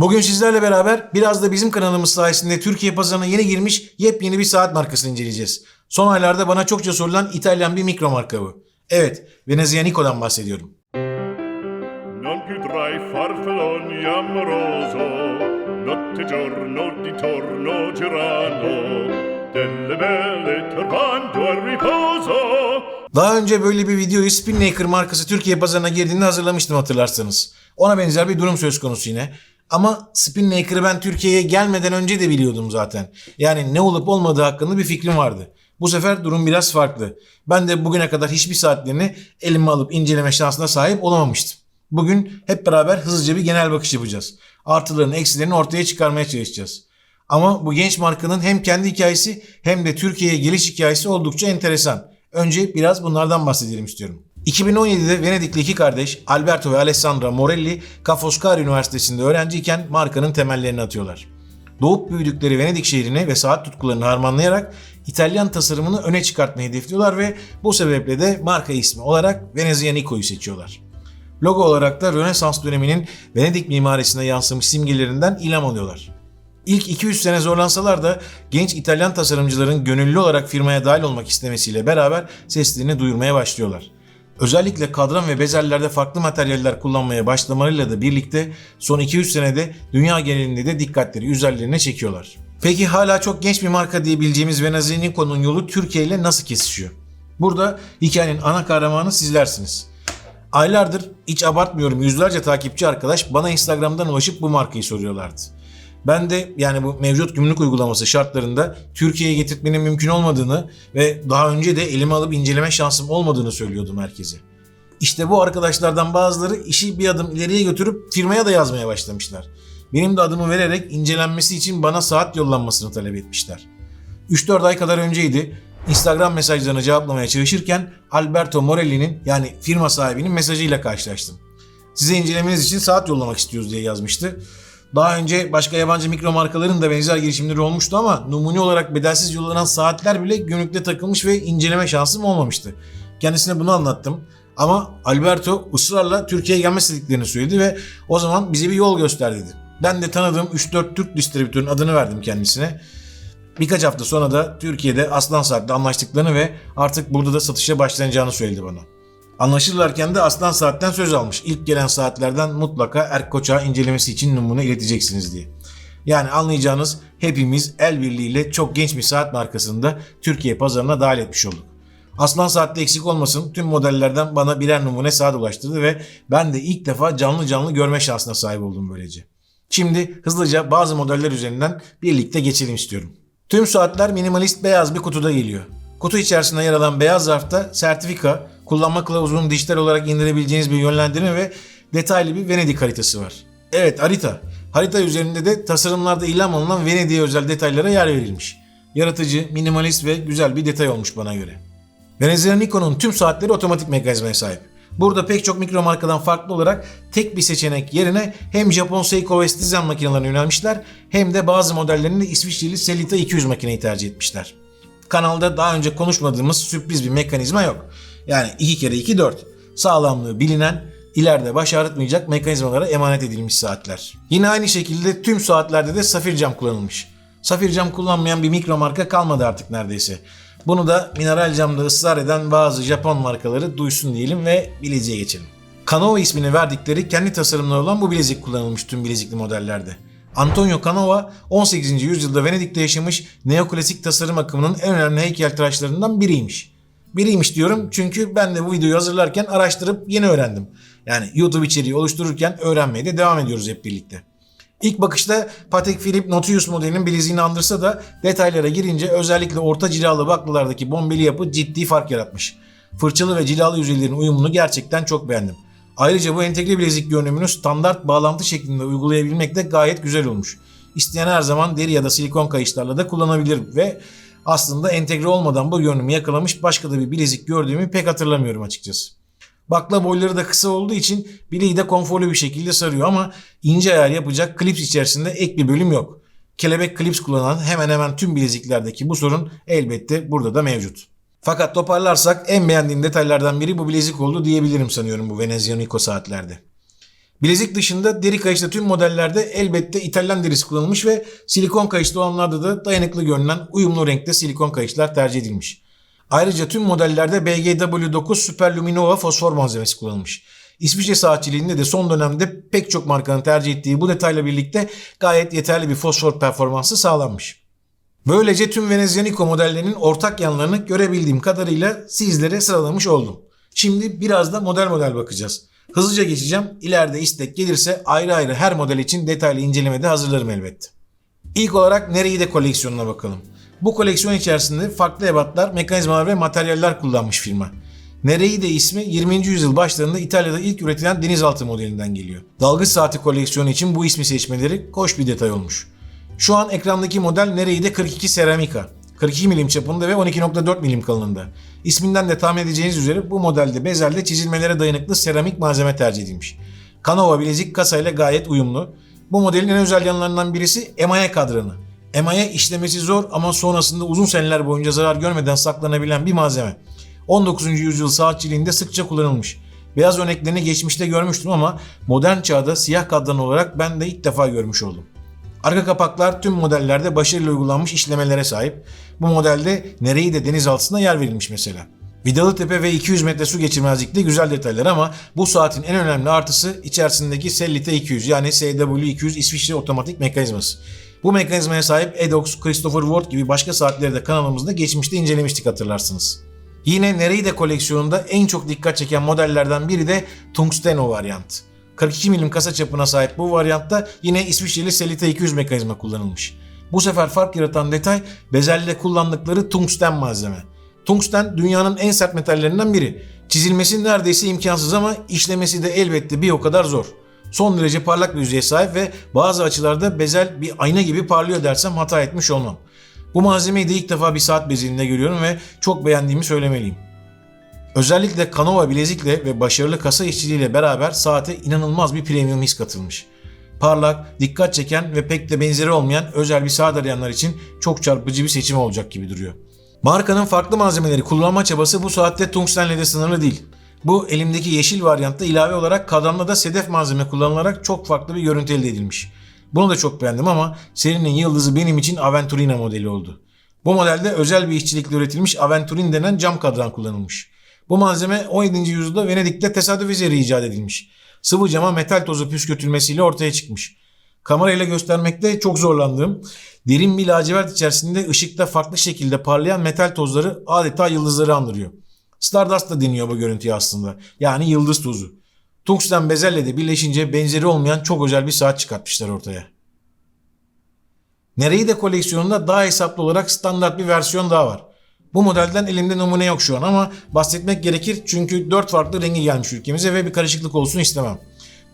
Bugün sizlerle beraber biraz da bizim kanalımız sayesinde Türkiye pazarına yeni girmiş yepyeni bir saat markasını inceleyeceğiz. Son aylarda bana çokça sorulan İtalyan bir mikro marka bu. Evet, Venezia Nico'dan bahsediyorum. Non più tra i farfalloni amoroso, notte giorno di torno girano, delle belle turbando al riposo. Daha önce böyle bir videoyu Spinnaker markası Türkiye pazarına girdiğinde hazırlamıştım hatırlarsanız. Ona benzer bir durum söz konusu yine. Ama Spinnaker'ı ben Türkiye'ye gelmeden önce de biliyordum zaten. Yani ne olup olmadığı hakkında bir fikrim vardı. Bu sefer durum biraz farklı. Ben de bugüne kadar hiçbir saatlerini elime alıp inceleme şansına sahip olamamıştım. Bugün hep beraber hızlıca bir genel bakış yapacağız. Artılarını, eksilerini ortaya çıkarmaya çalışacağız. Ama bu genç markanın hem kendi hikayesi hem de Türkiye'ye geliş hikayesi oldukça enteresan. Önce biraz bunlardan bahsedelim istiyorum. 2017'de Venedikli iki kardeş Alberto ve Alessandra Morelli Ca' Foscari Üniversitesi'nde öğrenciyken markanın temellerini atıyorlar. Doğup büyüdükleri Venedik şehrini ve saat tutkularını harmanlayarak İtalyan tasarımını öne çıkartmayı hedefliyorlar ve bu sebeple de marka ismi olarak Venezia Nico'yu seçiyorlar. Logo olarak da Rönesans döneminin Venedik mimarisine yansımış simgelerinden ilham alıyorlar. İlk 200 sene zorlansalar da genç İtalyan tasarımcıların gönüllü olarak firmaya dahil olmak istemesiyle beraber seslerini duyurmaya başlıyorlar. Özellikle kadran ve bezellerde farklı materyaller kullanmaya başlamalarıyla da birlikte son 200 senede dünya genelinde de dikkatleri üzerlerine çekiyorlar. Peki hala çok genç bir marka diyebileceğimiz Venezia Nico'nun yolu Türkiye ile nasıl kesişiyor? Burada hikayenin ana kahramanı sizlersiniz. Aylardır hiç abartmıyorum yüzlerce takipçi arkadaş bana Instagram'dan ulaşıp bu markayı soruyorlardı. Ben de yani bu mevcut gümrük uygulaması şartlarında Türkiye'ye getirtmenin mümkün olmadığını ve daha önce de elime alıp inceleme şansım olmadığını söylüyordum herkese. İşte bu arkadaşlardan bazıları işi bir adım ileriye götürüp firmaya da yazmaya başlamışlar. Benim de adımı vererek incelenmesi için bana saat yollanmasını talep etmişler. 3-4 ay kadar önceydi. Instagram mesajlarını cevaplamaya çalışırken Alberto Morelli'nin yani firma sahibinin mesajıyla karşılaştım. Size incelemeniz için saat yollamak istiyoruz diye yazmıştı. Daha önce başka yabancı mikro markaların da benzer girişimleri olmuştu ama numune olarak bedelsiz yollanan saatler bile gümrükte takılmış ve inceleme şansım olmamıştı. Kendisine bunu anlattım. Ama Alberto ısrarla Türkiye'ye gelme istediklerini söyledi ve o zaman bize bir yol göster dedi. Ben de tanıdığım 3-4 Türk distribütörün adını verdim kendisine. Birkaç hafta sonra da Türkiye'de Aslan Saat'le anlaştıklarını ve artık burada da satışa başlanacağını söyledi bana. Anlaşırlarken de Aslan Saat'ten söz almış. İlk gelen saatlerden mutlaka Erk Koç'a incelemesi için numune ileteceksiniz diye. Yani anlayacağınız hepimiz el birliğiyle çok genç bir saat markasını da Türkiye pazarına dahil etmiş olduk. Aslan Saat'te eksik olmasın tüm modellerden bana birer numune saat ulaştırdı ve ben de ilk defa canlı canlı görme şansına sahip oldum böylece. Şimdi hızlıca bazı modeller üzerinden birlikte geçelim istiyorum. Tüm saatler minimalist beyaz bir kutuda geliyor. Kutu içerisinde yer alan beyaz zarfta sertifika, kullanma kılavuzunun dijital olarak indirebileceğiniz bir yönlendirme ve detaylı bir Venedik haritası var. Evet harita. Harita üzerinde de tasarımlarda ilham alınan Venedik'e özel detaylara yer verilmiş. Yaratıcı, minimalist ve güzel bir detay olmuş bana göre. Venezia Nikon'un tüm saatleri otomatik mekanizmaya sahip. Burada pek çok mikro markadan farklı olarak tek bir seçenek yerine hem Japon Seiko ve Citizen makinelerine yönelmişler hem de bazı modellerinde İsviçreli Selita 200 makineyi tercih etmişler. Kanalda daha önce konuşmadığımız sürpriz bir mekanizma yok. Yani 2 kere 2 4. Sağlamlığı bilinen, ileride baş ağrıtmayacak mekanizmalara emanet edilmiş saatler. Yine aynı şekilde tüm saatlerde de safir cam kullanılmış. Safir cam kullanmayan bir mikro marka kalmadı artık neredeyse. Bunu da mineral camda ısrar eden bazı Japon markaları duysun diyelim ve bileziğe geçelim. Canova ismini verdikleri kendi tasarımları olan bu bilezik kullanılmış tüm bilezikli modellerde. Antonio Canova 18. yüzyılda Venedik'te yaşamış neoklasik tasarım akımının en önemli heykeltıraşlarından biriymiş. Biriymiş diyorum çünkü ben de bu videoyu hazırlarken araştırıp yeni öğrendim. Yani YouTube içeriği oluştururken öğrenmeye de devam ediyoruz hep birlikte. İlk bakışta Patek Philippe Nautilus modelinin bileziğini andırsa da detaylara girince özellikle orta cilalı baklalardaki bombeli yapı ciddi fark yaratmış. Fırçalı ve cilalı yüzeylerin uyumunu gerçekten çok beğendim. Ayrıca bu entegre bilezik görünümünü standart bağlantı şeklinde uygulayabilmek de gayet güzel olmuş. İsteyen her zaman deri ya da silikon kayışlarla da kullanabilir ve aslında entegre olmadan bu görünümü yakalamış başka da bir bilezik gördüğümü pek hatırlamıyorum açıkçası. Bakla boyları da kısa olduğu için bileği de konforlu bir şekilde sarıyor ama ince ayar yapacak klips içerisinde ek bir bölüm yok. Kelebek klips kullanan hemen hemen tüm bileziklerdeki bu sorun elbette burada da mevcut. Fakat toparlarsak en beğendiğim detaylardan biri bu bilezik oldu diyebilirim sanıyorum bu Venezia Nico saatlerde. Bilezik dışında deri kayışta tüm modellerde elbette İtalyan derisi kullanılmış ve silikon kayışlı olanlarda da dayanıklı görünen uyumlu renkte silikon kayışlar tercih edilmiş. Ayrıca tüm modellerde BGW9 Superluminova fosfor malzemesi kullanılmış. İsviçre saatçiliğinde de son dönemde pek çok markanın tercih ettiği bu detayla birlikte gayet yeterli bir fosfor performansı sağlanmış. Böylece tüm Venezianico modellerinin ortak yanlarını görebildiğim kadarıyla sizlere sıralamış oldum. Şimdi biraz da model model bakacağız. Hızlıca geçeceğim. İleride istek gelirse ayrı ayrı her model için detaylı incelemede hazırlarım elbette. İlk olarak nereyi de koleksiyonuna bakalım. Bu koleksiyon içerisinde farklı ebatlar, mekanizmalar ve materyaller kullanmış firma. Nereyi de ismi 20. yüzyıl başlarında İtalya'da ilk üretilen denizaltı modelinden geliyor. Dalgıç saati koleksiyonu için bu ismi seçmeleri hoş bir detay olmuş. Şu an ekrandaki model Nereyi de 42 Ceramica. 42 milim çapında ve 12.4 milim kalınlığında. İsminden de tahmin edeceğiniz üzere bu modelde bezelde çizilmelere dayanıklı seramik malzeme tercih edilmiş. Canova bilezik kasayla gayet uyumlu. Bu modelin en özel yanlarından birisi emaye kadranı. Emaye işlemesi zor ama sonrasında uzun seneler boyunca zarar görmeden saklanabilen bir malzeme. 19. yüzyıl saatçiliğinde sıkça kullanılmış. Beyaz örneklerini geçmişte görmüştüm ama modern çağda siyah kadran olarak ben de ilk defa görmüş oldum. Arka kapaklar tüm modellerde başarıyla uygulanmış işlemelere sahip. Bu modelde nereyi de deniz altına yer verilmiş mesela. Vidalı tepe ve 200 metre su geçirmezlikte güzel detaylar ama bu saatin en önemli artısı içerisindeki Sellite 200 yani SW200 İsviçre otomatik mekanizması. Bu mekanizmaya sahip Edox, Christopher Ward gibi başka saatleri de kanalımızda geçmişte incelemiştik hatırlarsınız. Yine Nereide koleksiyonunda en çok dikkat çeken modellerden biri de Tungsteno varyant. 42 milim kasa çapına sahip bu varyantta yine İsviçreli Selita 200 mekanizma kullanılmış. Bu sefer fark yaratan detay bezelde kullandıkları tungsten malzeme. Tungsten dünyanın en sert metallerinden biri. Çizilmesi neredeyse imkansız ama işlemesi de elbette bir o kadar zor. Son derece parlak bir yüzeye sahip ve bazı açılarda bezel bir ayna gibi parlıyor dersem hata etmiş olmam. Bu malzemeyi de ilk defa bir saat bezelinde görüyorum ve çok beğendiğimi söylemeliyim. Özellikle Canova bilezikle ve başarılı kasa işçiliğiyle beraber saate inanılmaz bir premium his katılmış. Parlak, dikkat çeken ve pek de benzeri olmayan özel bir saat arayanlar için çok çarpıcı bir seçim olacak gibi duruyor. Markanın farklı malzemeleri kullanma çabası bu saatte tungstenle de sınırlı değil. Bu elimdeki yeşil varyantta ilave olarak kadranla da sedef malzeme kullanılarak çok farklı bir görüntü elde edilmiş. Bunu da çok beğendim ama serinin yıldızı benim için Aventurina modeli oldu. Bu modelde özel bir işçilikle üretilmiş Aventurin denen cam kadran kullanılmış. Bu malzeme 17. yüzyılda Venedik'te tesadüf eseri icat edilmiş. Sıvı cama metal tozu püskürtülmesiyle ortaya çıkmış. Kamerayla göstermekte çok zorlandığım, derin bir lacivert içerisinde ışıkta farklı şekilde parlayan metal tozları adeta yıldızları andırıyor. Stardust da deniyor bu görüntüye aslında. Yani yıldız tozu. Tungsten bezelle de birleşince benzeri olmayan çok özel bir saat çıkartmışlar ortaya. Nereyi de koleksiyonunda daha hesaplı olarak standart bir versiyon daha var. Bu modelden elimde numune yok şu an ama bahsetmek gerekir çünkü 4 farklı rengi gelmiş ülkemize ve bir karışıklık olsun istemem.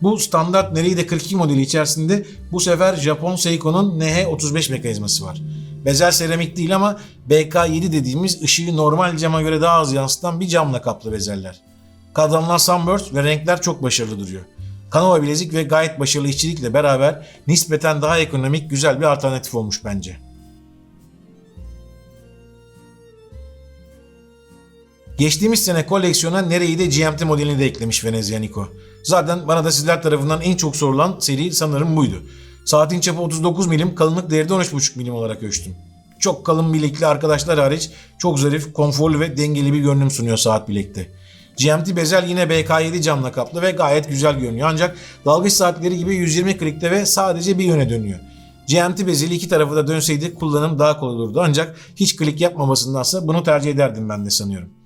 Bu standart Nereyi de 42 modeli içerisinde bu sefer Japon Seiko'nun NH35 mekanizması var. Bezel seramik değil ama BK7 dediğimiz ışığı normal cama göre daha az yansıtan bir camla kaplı bezeller. Kadranlar sunburst ve renkler çok başarılı duruyor. Canova bilezik ve gayet başarılı işçilikle beraber nispeten daha ekonomik güzel bir alternatif olmuş bence. Geçtiğimiz sene koleksiyona Nereyi de GMT modelini de eklemiş Venezianico. Zaten bana da sizler tarafından en çok sorulan seri sanırım buydu. Saatin çapı 39 milim, kalınlık değeri de 13,5 milim olarak ölçtüm. Çok kalın bilekli arkadaşlar hariç çok zarif, konforlu ve dengeli bir görünüm sunuyor saat bilekte. GMT bezel yine BK7 camla kaplı ve gayet güzel görünüyor ancak dalgıç saatleri gibi 120 klikte ve sadece bir yöne dönüyor. GMT bezeli iki tarafı da dönseydi kullanım daha kolay olurdu ancak hiç klik yapmamasındansa bunu tercih ederdim ben de sanıyorum.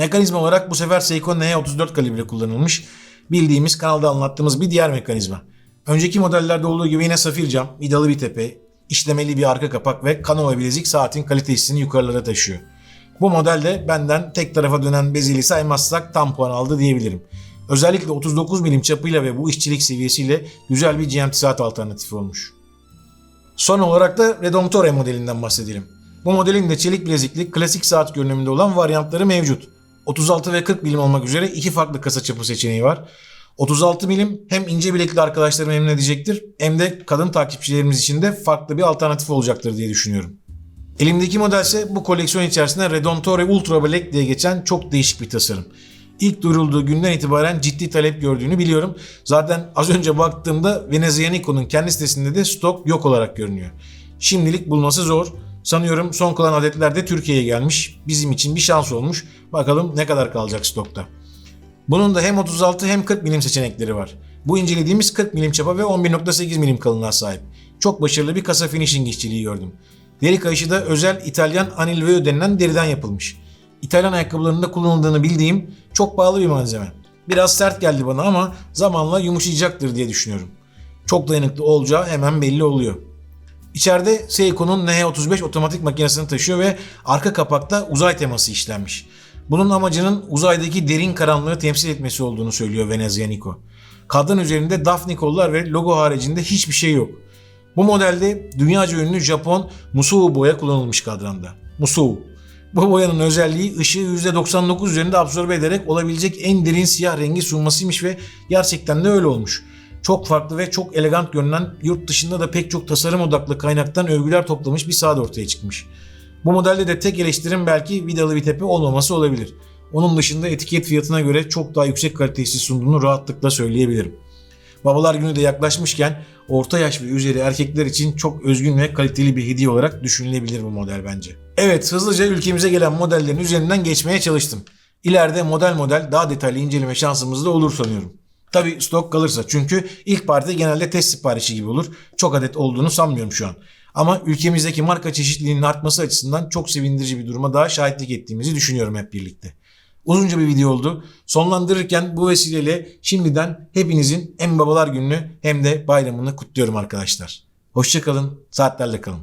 Mekanizma olarak bu sefer Seiko N34 kalibre kullanılmış. Bildiğimiz kanalda anlattığımız bir diğer mekanizma. Önceki modellerde olduğu gibi yine safir cam, vidalı bir tepe, işlemeli bir arka kapak ve Canova bilezik saatin kalitesini yukarılara taşıyor. Bu modelde benden tek tarafa dönen bezeli saymazsak tam puan aldı diyebilirim. Özellikle 39 milim çapıyla ve bu işçilik seviyesiyle güzel bir GMT saat alternatifi olmuş. Son olarak da Redemptore modelinden bahsedelim. Bu modelin de çelik bilezikli klasik saat görünümünde olan varyantları mevcut. 36 ve 40 milim olmak üzere iki farklı kasa çapı seçeneği var. 36 milim hem ince bilekli arkadaşları memnun edecektir hem de kadın takipçilerimiz için de farklı bir alternatif olacaktır diye düşünüyorum. Elimdeki model ise bu koleksiyon içerisinde Redentore Ultra Black diye geçen çok değişik bir tasarım. İlk duyurulduğu günden itibaren ciddi talep gördüğünü biliyorum. Zaten az önce baktığımda Venezianico'nun kendi sitesinde de stok yok olarak görünüyor. Şimdilik bulması zor. Sanıyorum son kalan adetler de Türkiye'ye gelmiş. Bizim için bir şans olmuş. Bakalım ne kadar kalacak stokta. Bunun da hem 36 hem 40 milim seçenekleri var. Bu incelediğimiz 40 milim çapa ve 11.8 milim kalınlığa sahip. Çok başarılı bir kasa finishing işçiliği gördüm. Deri kayışı da özel İtalyan Anilveo denilen deriden yapılmış. İtalyan ayakkabılarında kullanıldığını bildiğim çok pahalı bir malzeme. Biraz sert geldi bana ama zamanla yumuşayacaktır diye düşünüyorum. Çok dayanıklı olacağı hemen belli oluyor. İçeride Seiko'nun NH35 otomatik makinesini taşıyor ve arka kapakta uzay teması işlenmiş. Bunun amacının uzaydaki derin karanlığı temsil etmesi olduğunu söylüyor Venezianico. Kadran üzerinde Daphne kollar ve logo haricinde hiçbir şey yok. Bu modelde dünyaca ünlü Japon Musou boya kullanılmış kadranda. Musou. Bu boyanın özelliği ışığı %99 üzerinde absorbe ederek olabilecek en derin siyah rengi sunmasıymış ve gerçekten de öyle olmuş. Çok farklı ve çok elegant görünen yurt dışında da pek çok tasarım odaklı kaynaktan övgüler toplamış bir saat ortaya çıkmış. Bu modelde de tek eleştirim belki vidalı bir tepe olmaması olabilir. Onun dışında etiket fiyatına göre çok daha yüksek kalitesi sunduğunu rahatlıkla söyleyebilirim. Babalar günü de yaklaşmışken orta yaş ve üzeri erkekler için çok özgün ve kaliteli bir hediye olarak düşünülebilir bu model bence. Evet hızlıca ülkemize gelen modellerin üzerinden geçmeye çalıştım. İleride model model daha detaylı inceleme şansımız da olur sanıyorum. Tabi stok kalırsa çünkü ilk parti genelde test siparişi gibi olur. Çok adet olduğunu sanmıyorum şu an. Ama ülkemizdeki marka çeşitliliğinin artması açısından çok sevindirici bir duruma daha şahitlik ettiğimizi düşünüyorum hep birlikte. Uzunca bir video oldu. Sonlandırırken bu vesileyle şimdiden hepinizin hem babalar gününü hem de bayramını kutluyorum arkadaşlar. Hoşçakalın, saatlerle kalın.